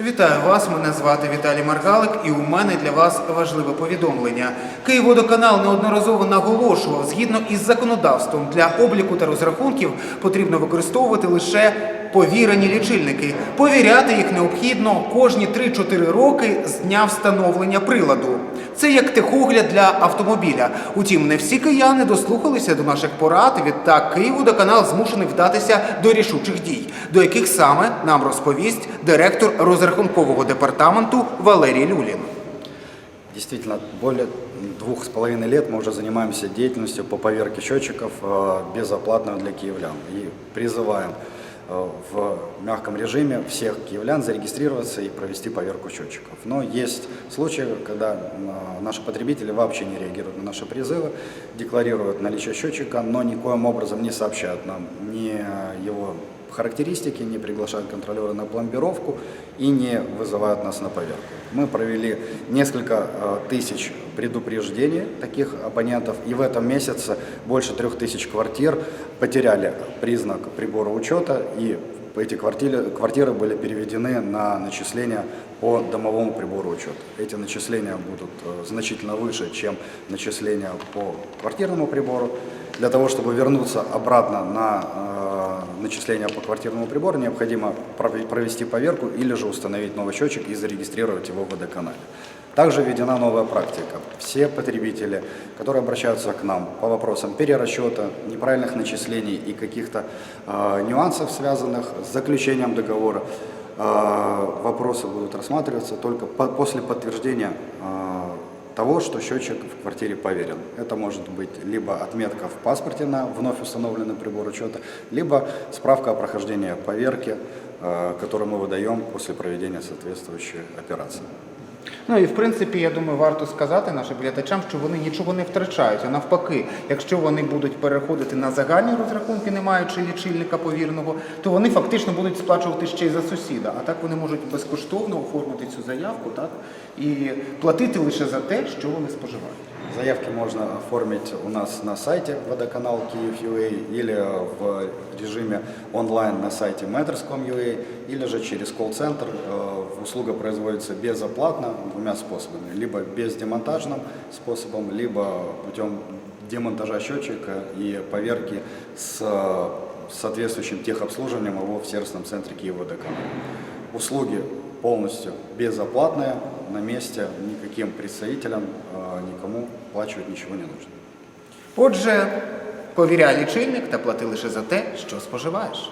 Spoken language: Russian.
Вітаю вас, мене звати Віталій Маргалик, і у мене для вас важливе повідомлення. Київводоканал неодноразово наголошував, згідно із законодавством для обліку та розрахунків потрібно використовувати лише повірені лічильники. Повіряти їх необхідно кожні 3-4 роки з дня встановлення приладу. Це як техогляд для автомобіля. Утім, не всі кияни дослухалися до наших порад. Відтак Київводоканал змушений вдатися до рішучих дій, до яких саме нам розповість директор розрахункового департаменту Валерій Люлін. Действительно, более двух с половиной лет мы уже занимаемся деятельностью по поверке счетчиков э, безоплатно для киевлян. И призываем э, в мягком режиме всех киевлян зарегистрироваться и провести поверку счетчиков. Но есть случаи, когда э, наши потребители вообще не реагируют на наши призывы, декларируют наличие счетчика, но никоим образом не сообщают нам ни его характеристики, не приглашают контролера на пломбировку и не вызывают нас на поверку. Мы провели несколько э, тысяч предупреждений таких абонентов, и в этом месяце больше трех тысяч квартир потеряли признак прибора учета, и эти квартиры, квартиры были переведены на начисления по домовому прибору учета. Эти начисления будут э, значительно выше, чем начисления по квартирному прибору. Для того, чтобы вернуться обратно на э, начисления по квартирному прибору, необходимо прове- провести поверку или же установить новый счетчик и зарегистрировать его в водоканале. Также введена новая практика. Все потребители, которые обращаются к нам по вопросам перерасчета, неправильных начислений и каких-то э, нюансов, связанных с заключением договора, э, вопросы будут рассматриваться только по- после подтверждения э, того, что счетчик в квартире поверен. Это может быть либо отметка в паспорте на вновь установленный прибор учета, либо справка о прохождении поверки, э, которую мы выдаем после проведения соответствующей операции. Ну і в принципі, я думаю, варто сказати нашим глядачам, що вони нічого не втрачають. А навпаки, якщо вони будуть переходити на загальні розрахунки, не маючи лічильника повірного, то вони фактично будуть сплачувати ще й за сусіда. А так вони можуть безкоштовно оформити цю заявку, так і платити лише за те, що вони споживають. Заявки можно оформить у нас на сайте водоканал Киев.ua или в режиме онлайн на сайте matters.com.ua или же через колл-центр. Э, Услуга производится безоплатно двумя способами. Либо бездемонтажным способом, либо путем демонтажа счетчика и поверки с э, соответствующим техобслуживанием его в сервисном центре Киевводоканал. Услуги полностью безоплатные, на месте, никаким представителям, э, никому плачивать ничего не нужно. Отже, повіряй лічильник та плати лише за те, що споживаєш.